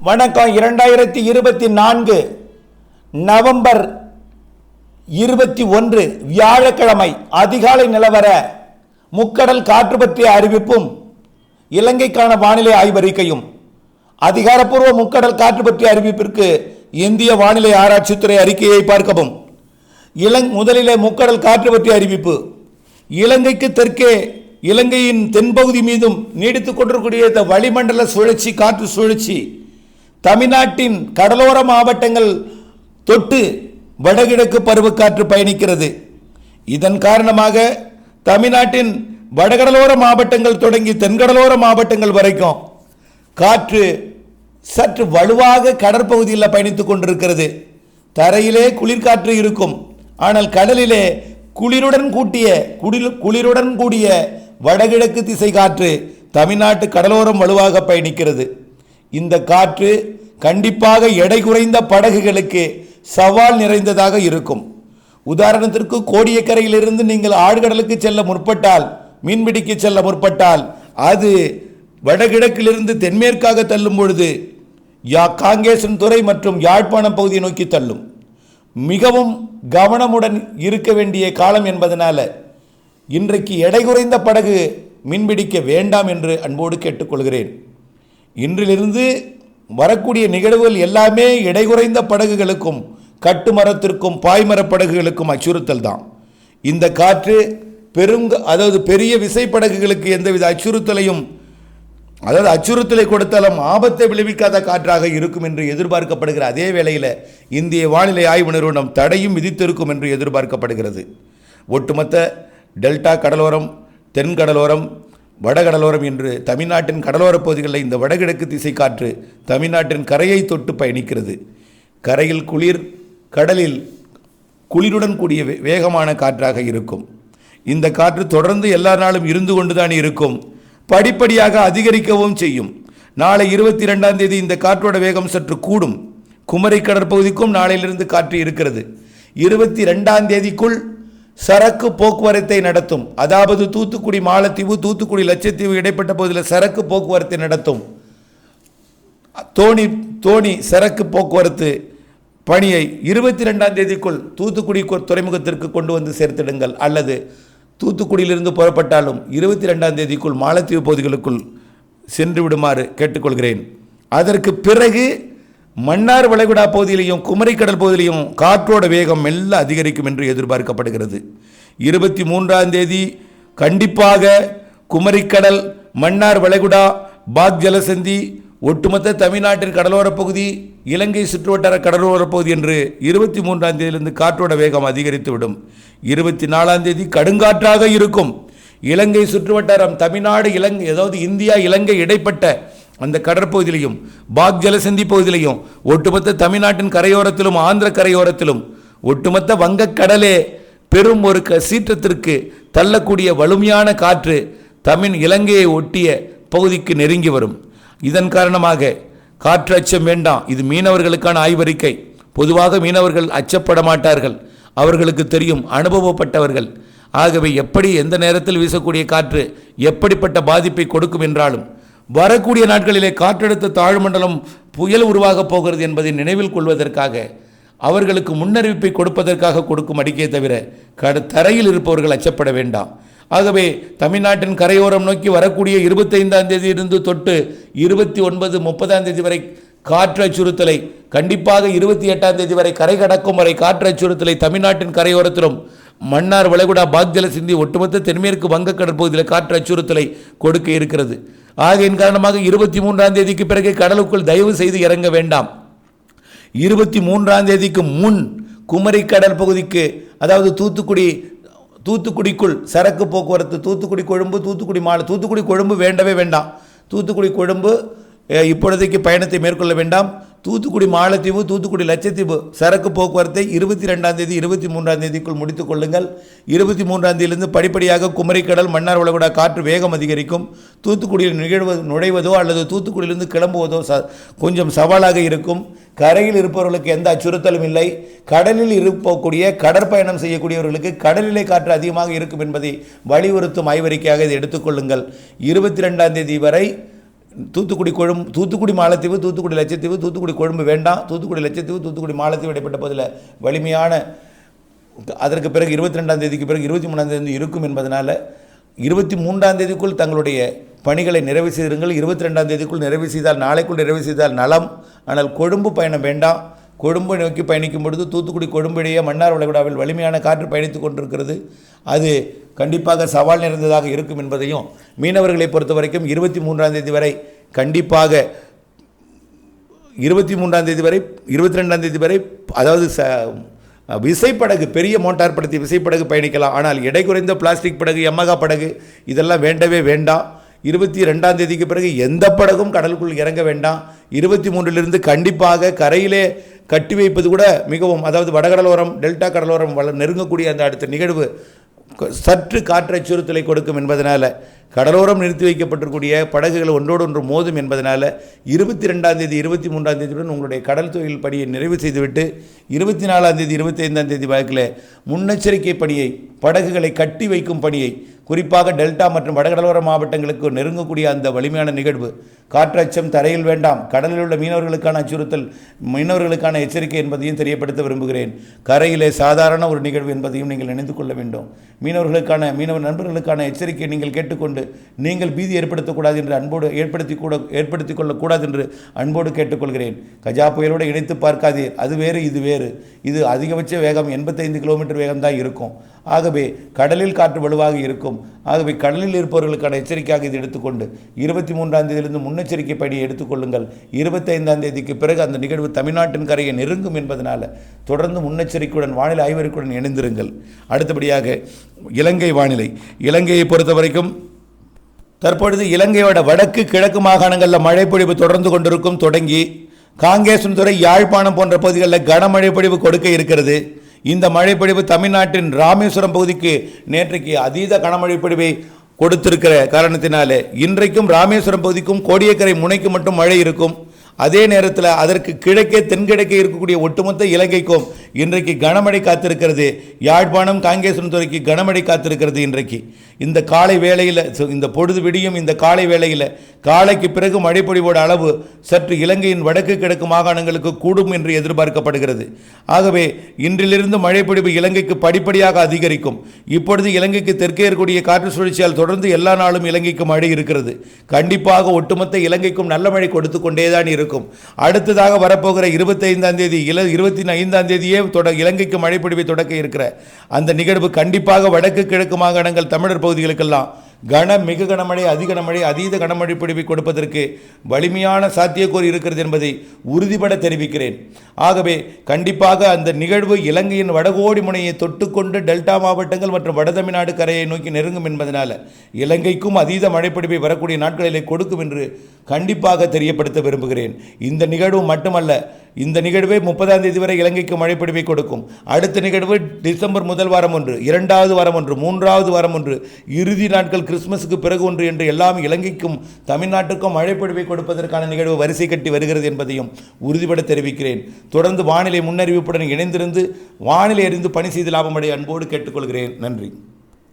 வணக்கம் இரண்டாயிரத்தி இருபத்தி நான்கு நவம்பர் இருபத்தி ஒன்று வியாழக்கிழமை அதிகாலை நிலவர முக்கடல் காற்று பற்றிய அறிவிப்பும் இலங்கைக்கான வானிலை ஆய்வறிக்கையும் அதிகாரப்பூர்வ முக்கடல் காற்று பற்றிய அறிவிப்பிற்கு இந்திய வானிலை ஆராய்ச்சித்துறை அறிக்கையை பார்க்கவும். இலங் முதலிலே முக்கடல் காற்று பற்றிய அறிவிப்பு. இலங்கைக்கு தெற்கே இலங்கையின் தென்பகுதி மீதும் நீடித்துக் கொண்டிருக்கூடிய இந்த வளிமண்டல சுழற்சி காற்று சுழற்சி தமிழ்நாட்டின் கடலோர மாவட்டங்கள் தொட்டு வடகிழக்கு பருவக்காற்று பயணிக்கிறது. இதன் காரணமாக தமிழ்நாட்டின் வடகடலோர மாவட்டங்கள் தொடங்கி தென்கடலோர மாவட்டங்கள் வரைக்கும் காற்று சற்று வலுவாக கடற்பகுதியில் பயணித்துக் கொண்டிருக்கிறது. தரையிலே குளிர்காற்று இருக்கும். ஆனால் கடலிலே குளிருடன் கூட்டிய குளிர் குளிருடன் கூடிய வடகிழக்கு திசை காற்று தமிழ்நாட்டு கடலோரம் வலுவாக பயணிக்கிறது. இந்த காற்று கண்டிப்பாக எடை குறைந்த படகுகளுக்கு சவால் நிறைந்ததாக இருக்கும். உதாரணத்திற்கு கோடியக்கரையிலிருந்து நீங்கள் ஆழ்கடலுக்கு செல்ல முற்பட்டால் மீன்பிடிக்கு செல்ல முற்பட்டால் அது வடகிழக்கிலிருந்து தென்மேற்காக தள்ளும் பொழுது யா காங்கேசன் துறை மற்றும் யாழ்ப்பாணம் பகுதியை நோக்கி தள்ளும். மிகவும் கவனமுடன் இருக்க வேண்டிய காலம் என்பதனால் இன்றைக்கு எடை குறைந்த படகு மீன்பிடிக்க வேண்டாம் என்று அன்போடு கேட்டுக்கொள்கிறேன். இன்றிலிருந்து வரக்கூடிய நிகழ்வுகள் எல்லாமே இடைகுறைந்த படகுகளுக்கும் கட்டுமரத்திற்கும் பாய்மரப் படகுகளுக்கும் அச்சுறுத்தல் தான். இந்த காற்று பெருங்க அதாவது பெரிய விசைப்படகுகளுக்கு எந்தவித அச்சுறுத்தலையும் அதாவது அச்சுறுத்தலை கொடுத்தாலும் ஆபத்தை விளைவிக்காத காற்றாக இருக்கும் என்று எதிர்பார்க்கப்படுகிற அதே வேளையில் இந்திய வானிலை ஆய்வு நிறுவனம் தடையும் விதித்திருக்கும் என்று எதிர்பார்க்கப்படுகிறது. ஒட்டுமொத்த டெல்டா கடலோரம் தென்கடலோரம் வடகடலோரம் என்று தமிழ்நாட்டின் கடலோரப் பகுதிகளில் இந்த வடகிழக்கு திசை காற்று தமிழ்நாட்டின் கரையை தொட்டு பயணிக்கிறது. கரையில் குளிர் கடலில் குளிருடன் கூடிய வேகமான காற்றாக இருக்கும். இந்த காற்று தொடர்ந்து எல்லா நாளும் இருந்து கொண்டுதான் இருக்கும். படிப்படியாக அதிகரிக்கவும் செய்யும். நாளை இருபத்தி ரெண்டாம் தேதி இந்த காற்றோட வேகம் சற்று கூடும். குமரி கடற்பகுதிக்கும் நாளையிலிருந்து காற்று இருக்கிறது. இருபத்தி ரெண்டாம் தேதிக்குள் சரக்கு போக்குவரத்தை நடத்தும். அதாவது தூத்துக்குடி மாலத்தீவு தூத்துக்குடி லட்சத்தீவு இடைப்பட்ட பகுதியில் சரக்கு போக்குவரத்தை நடத்தும். தோணி தோணி சரக்கு போக்குவரத்து பணியை இருபத்தி ரெண்டாம் தேதிக்குள் தூத்துக்குடி துறைமுகத்திற்கு கொண்டு வந்து சேர்த்திடுங்கள். அல்லது தூத்துக்குடியிலிருந்து புறப்பட்டாலும் இருபத்தி ரெண்டாம் தேதிக்குள் மாலத்தீவு பகுதிகளுக்குள் சென்று விடுமாறு கேட்டுக்கொள்கிறேன். அதற்கு பிறகு மன்னார் வளைகுடா பகுதியிலையும் குமரிக்கடல் பகுதியிலையும் காற்றோட வேகம் மெல்ல அதிகரிக்கும் என்று எதிர்பார்க்கப்படுகிறது. இருபத்தி மூன்றாம் தேதி கண்டிப்பாக குமரிக்கடல் மன்னார் வளைகுடா பாக் ஜலசந்தி ஒட்டுமொத்த தமிழ்நாட்டின் கடலோரப் பகுதி இலங்கை சுற்றுவட்டார கடலோரப் பகுதி என்று இருபத்தி மூன்றாம் தேதியிலிருந்து காற்றோட வேகம் அதிகரித்துவிடும். இருபத்தி நாலாம் தேதி கடுங்காற்றாக இருக்கும். இலங்கை சுற்றுவட்டாரம் தமிழ்நாடு இலங்கை அதாவது இந்தியா இலங்கை இடைப்பட்ட அந்த கடற்பகுதியிலையும் பாக் ஜலசந்தி பகுதியிலையும் ஒட்டுமொத்த தமிழ்நாட்டின் கரையோரத்திலும் ஆந்திர கரையோரத்திலும் ஒட்டுமொத்த வங்கக்கடலே பெரும் ஒரு க சீற்றத்திற்கு தள்ளக்கூடிய வலிமையான காற்று தமிழ் இலங்கையை ஒட்டிய பகுதிக்கு நெருங்கி வரும். இதன் காரணமாக காற்று அச்சம் வேண்டாம். இது மீனவர்களுக்கான ஆய்வறிக்கை. பொதுவாக மீனவர்கள் அச்சப்பட மாட்டார்கள். அவர்களுக்கு தெரியும் அனுபவப்பட்டவர்கள். ஆகவே எப்படி எந்த நேரத்தில் வீசக்கூடிய காற்று எப்படிப்பட்ட பாதிப்பை கொடுக்கும் என்றாலும் வரக்கூடிய நாட்களிலே காற்றழுத்த தாழ்மண்டலம் புயல் உருவாகப் போகிறது என்பதை நினைவில் கொள்வதற்காக அவர்களுக்கு முன்னறிவிப்பை கொடுப்பதற்காக கொடுக்கும் அறிக்கையை தவிர கட தரையில் இருப்பவர்கள் அச்சப்பட வேண்டாம். ஆகவே தமிழ்நாட்டின் கரையோரம் நோக்கி வரக்கூடிய இருபத்தைந்தாம் இருந்து தொட்டு இருபத்தி ஒன்பது முப்பதாம் தேதி வரை காற்று அச்சுறுத்தலை கண்டிப்பாக இருபத்தி எட்டாம் தேதி வரை கரை கடக்கும் வரை காற்று அச்சுறுத்தலை தமிழ்நாட்டின் கரையோரத்திலும் மன்னார் வளைகுடா பாக்ஜல சிந்தி ஒட்டுமொத்த தென்மேற்கு வங்கக்கடல் பகுதியில் காற்று அச்சுறுத்தலை கொடுக்க இருக்கிறது. ஆகையின் காரணமாக இருபத்தி மூன்றாம் தேதிக்கு பிறகு கடலுக்குள் தயவு செய்து இறங்க வேண்டாம். இருபத்தி மூன்றாம் தேதிக்கு முன் குமரி பகுதிக்கு அதாவது தூத்துக்குடி தூத்துக்குடிக்குள் சரக்கு போக்குவரத்து தூத்துக்குடி கொழும்பு தூத்துக்குடி மாலை தூத்துக்குடி கொழும்பு வேண்டவே வேண்டாம். தூத்துக்குடி கொழும்பு இப்பொழுதைக்கு பயணத்தை மேற்கொள்ள வேண்டாம். தூத்துக்குடி மாலத்தீவு தூத்துக்குடி லட்சத்தீவு சரக்கு போக்குவரத்தை இருபத்தி ரெண்டாம் தேதி இருபத்தி மூன்றாம் தேதிக்குள் முடித்துக் கொள்ளுங்கள். இருபத்தி மூன்றாம் தேதியிலிருந்து படிப்படியாக குமரிக்கடல் மன்னார் வளைகுடா காற்று வேகம் அதிகரிக்கும். தூத்துக்குடியில் நிகழ்வு நுழைவதோ அல்லது தூத்துக்குடியிலிருந்து கிளம்புவதோ ச கொஞ்சம் சவாலாக இருக்கும். கரையில் இருப்பவர்களுக்கு எந்த அச்சுறுத்தலும் இல்லை. கடலில் இருப்பக்கூடிய கடற்பயணம் செய்யக்கூடியவர்களுக்கு கடலிலே காற்று அதிகமாக இருக்கும் என்பதை வலியுறுத்தும் ஆய்வறிக்கையாக இதை எடுத்துக்கொள்ளுங்கள் இருபத்தி ரெண்டாம் தேதி வரை தூத்துக்குடி கொழும்பு தூத்துக்குடி மாலத்தீவு தூத்துக்குடி லட்சத்தீவு தூத்துக்குடி கொழும்பு வேண்டாம். தூத்துக்குடி லட்சத்தீவு தூத்துக்குடி மாலத்தீவு இடைப்பட்ட பகுதியில் வலிமையான அதற்கு பிறகு இருபத்தி ரெண்டாம் தேதிக்கு பிறகு இருபத்தி மூணாம் தேதி இருக்கும் என்பதனால் இருபத்தி மூன்றாம் தேதிக்குள் தங்களுடைய பணிகளை நிறைவு செய்திருங்கள். இருபத்தி ரெண்டாம் தேதிக்குள் நிறைவு செய்தால் நாளைக்குள் நிறைவு செய்தால் நலம். ஆனால் கொழும்பு பயணம் வேண்டாம். கொழும்பை நோக்கி பயணிக்கும் பொழுது தூத்துக்குடி கொழும்பிடையே மன்னார் வளைகுடாவில் வலிமையான காற்று பயணித்து கொண்டிருக்கிறது. அது கண்டிப்பாக சவால் நிறைந்ததாக இருக்கும் என்பதையும் மீனவர்களை பொறுத்த வரைக்கும் இருபத்தி மூன்றாம் தேதி வரை கண்டிப்பாக இருபத்தி மூன்றாம் தேதி வரை இருபத்தி ரெண்டாம் தேதி வரை அதாவது ச விசைப்படகு பெரிய மோட்டார் படுத்தி விசைப்படகு பயணிக்கலாம். ஆனால் எடை குறைந்த பிளாஸ்டிக் படகு எம்மகா படகு இதெல்லாம் வேண்டவே வேண்டாம். இருபத்தி ரெண்டாம் தேதிக்கு பிறகு எந்த படகும் கடலுக்குள் இறங்க வேண்டாம். இருபத்தி மூன்றிலிருந்து கண்டிப்பாக கரையிலே கட்டி வைப்பது கூட மிகவும் அதாவது வடகடலோரம் டெல்டா கடலோரம் வள நெருங்கக்கூடிய அந்த அடுத்த நிகழ்வு சற்று காற்று அச்சுறுத்தலை கொடுக்கும் என்பதனால் கடலோரம் நிறுத்தி வைக்கப்பட்டிருக்கூடிய படகுகள் ஒன்றோடு ஒன்று மோதும் என்பதனால் இருபத்தி ரெண்டாம் தேதி இருபத்தி மூன்றாம் தேதியுடன் உங்களுடைய கடல் தொழில் பணியை நிறைவு செய்துவிட்டு இருபத்தி நாலாம் தேதி இருபத்தி ஐந்தாம் தேதி வழக்கில் முன்னெச்சரிக்கை பணியை படகுகளை கட்டி வைக்கும் பணியை குறிப்பாக டெல்டா மற்றும் வடகடலோர மாவட்டங்களுக்கு நெருங்கக்கூடிய அந்த வலிமையான நிகழ்வு காற்றச்சம் தரையில் வேண்டாம். கடலில் உள்ள மீனவர்களுக்கான அச்சுறுத்தல் மீனவர்களுக்கான எச்சரிக்கை என்பதையும் தெரியப்படுத்த விரும்புகிறேன். கரையிலே சாதாரண ஒரு நிகழ்வு என்பதையும் நீங்கள் நினைத்து கொள்ள வேண்டும். மீனவர்களுக்கான மீனவர் நண்பர்களுக்கான எச்சரிக்கையை நீங்கள் கேட்டுக்கொண்டு நீங்கள் பீதி ஏற்படுத்தக்கூடாது என்று அன்போடு ஏற்படுத்தி கூட ஏற்படுத்தி கொள்ளக்கூடாது என்று அன்போடு கேட்டுக்கொள்கிறேன். கஜா புயலோடு இணைத்து பார்க்காதீர் அது வேறு இது வேறு. இது அதிகபட்ச வேகம் எண்பத்தைந்து கிலோமீட்டர் வேகம் தான் இருக்கும். ஆகவே கடலில் காற்று வலுவாக இருக்கும். ஆகவே கடலில் இருப்பவர்களுக்கான எச்சரிக்கையாக இது எடுத்துக்கொண்டு இருபத்தி மூன்றாம் தேதியிலிருந்து முன் பணியை எடுத்துக்கொள்ளுங்கள். இருபத்தைந்தாம் தேதிக்கு பிறகு அந்த நிகழ்வு தமிழ்நாட்டின் கரையை நெருங்கும் என்பதனால தொடர்ந்து முன்னெச்சரிக்கையுடன் வானிலை ஆய்வறிக்கையுடன் இணைந்திருங்கள். அடுத்தபடியாக இலங்கை வானிலை. இலங்கையை பொறுத்த வரைக்கும் தற்பொழுது இலங்கையோட வடக்கு கிழக்கு மாகாணங்களில் மழைப்பொழிவு தொடர்ந்து கொண்டிருக்கும் தொடங்கி காங்கேசன்துறை யாழ்ப்பாணம் போன்ற பகுதிகளில் கனமழை பொழிவு கொடுக்க இருக்கிறது. இந்த மழைப்பொழிவு தமிழ்நாட்டின் ராமேஸ்வரம் பகுதிக்கு நேற்றைக்கு அதீத கனமழை பொழிவை கொடுத்திருக்கிற காரணத்தினாலே இன்றைக்கும் ராமேஸ்வரம் பகுதிக்கும் கோடியக்கரை முனைக்கு மட்டும் மழை இருக்கும். அதே நேரத்தில் அதற்கு கிழக்கே தென்கிழக்கே இருக்கக்கூடிய ஒட்டுமொத்த இலங்கைக்கும் இன்றைக்கு கனமழை காத்திருக்கிறது. யாழ்ப்பாணம் காங்கேசன் துறைக்கு கனமழை காத்திருக்கிறது இன்றைக்கு. இந்த காலை வேளையில் இந்த பொழுது விடியும் இந்த காலை வேளையில் காலைக்கு பிறகு மழைப்பொழிவோட அளவு சற்று இலங்கையின் வடக்கு கிழக்கு மாகாணங்களுக்கு கூடும் என்று எதிர்பார்க்கப்படுகிறது. ஆகவே இன்றிலிருந்து மழைப்பொழிவு இலங்கைக்கு படிப்படியாக அதிகரிக்கும். இப்பொழுது இலங்கைக்கு தெற்கே இருக்கக்கூடிய காற்று சுழற்சியால் தொடர்ந்து எல்லா நாளும் இலங்கைக்கு மழை இருக்கிறது. கண்டிப்பாக ஒட்டுமொத்த இலங்கைக்கும் நல்ல மழை கொடுத்து கொண்டேதான் இருக்கும். அடுத்ததாக வரப்போகிற இருபத்தைந்தாம் தேதி இல இருபத்தி ஐந்தாம் தேதியே தொட இலங்கைக்கு மழைப்பொழிவை தொடக்க இருக்கிற அந்த நிகழ்வு கண்டிப்பாக வடக்கு கிழக்கு மாகாணங்கள் தமிழர் பகுதிகளுக்கெல்லாம் கன மிக கனமழை அதிக கனமழை அதீத கனமழை பிடிப்பை கொடுப்பதற்கு வலிமையான சாத்தியக்கூறு இருக்கிறது என்பதை உறுதிபட தெரிவிக்கிறேன். ஆகவே கண்டிப்பாக அந்த நிகழ்வு இலங்கையின் வடகோடி முனையை தொட்டுக்கொண்டு டெல்டா மாவட்டங்கள் மற்றும் வட தமிழ்நாடு கரையை நோக்கி நெருங்கும் என்பதனால் இலங்கைக்கும் அதீத மழைப்பிடிப்பை வரக்கூடிய நாட்களிலே கொடுக்கும் என்று கண்டிப்பாக தெரியப்படுத்த விரும்புகிறேன். இந்த நிகழ்வு மட்டுமல்ல இந்த நிகழ்வே முப்பதாம் தேதி வரை இலங்கைக்கு மழைப்பொழிவை கொடுக்கும். அடுத்த நிகழ்வு டிசம்பர் முதல் வாரம் ஒன்று இரண்டாவது வாரம் ஒன்று மூன்றாவது வாரம் ஒன்று இறுதி நாட்கள் கிறிஸ்மஸுக்கு பிறகு ஒன்று என்று எல்லாம் இலங்கைக்கும் தமிழ்நாட்டுக்கும் மழைப்பொழிவை கொடுப்பதற்கான நிகழ்வு வரிசை கட்டி வருகிறது என்பதையும் உறுதிபட தெரிவிக்கிறேன். தொடர்ந்து வானிலை முன்னறிவிப்புடன் இணைந்திருந்து வானிலை அறிந்து பணி செய்து லாபமடைய அன்போடு கேட்டுக்கொள்கிறேன். நன்றி.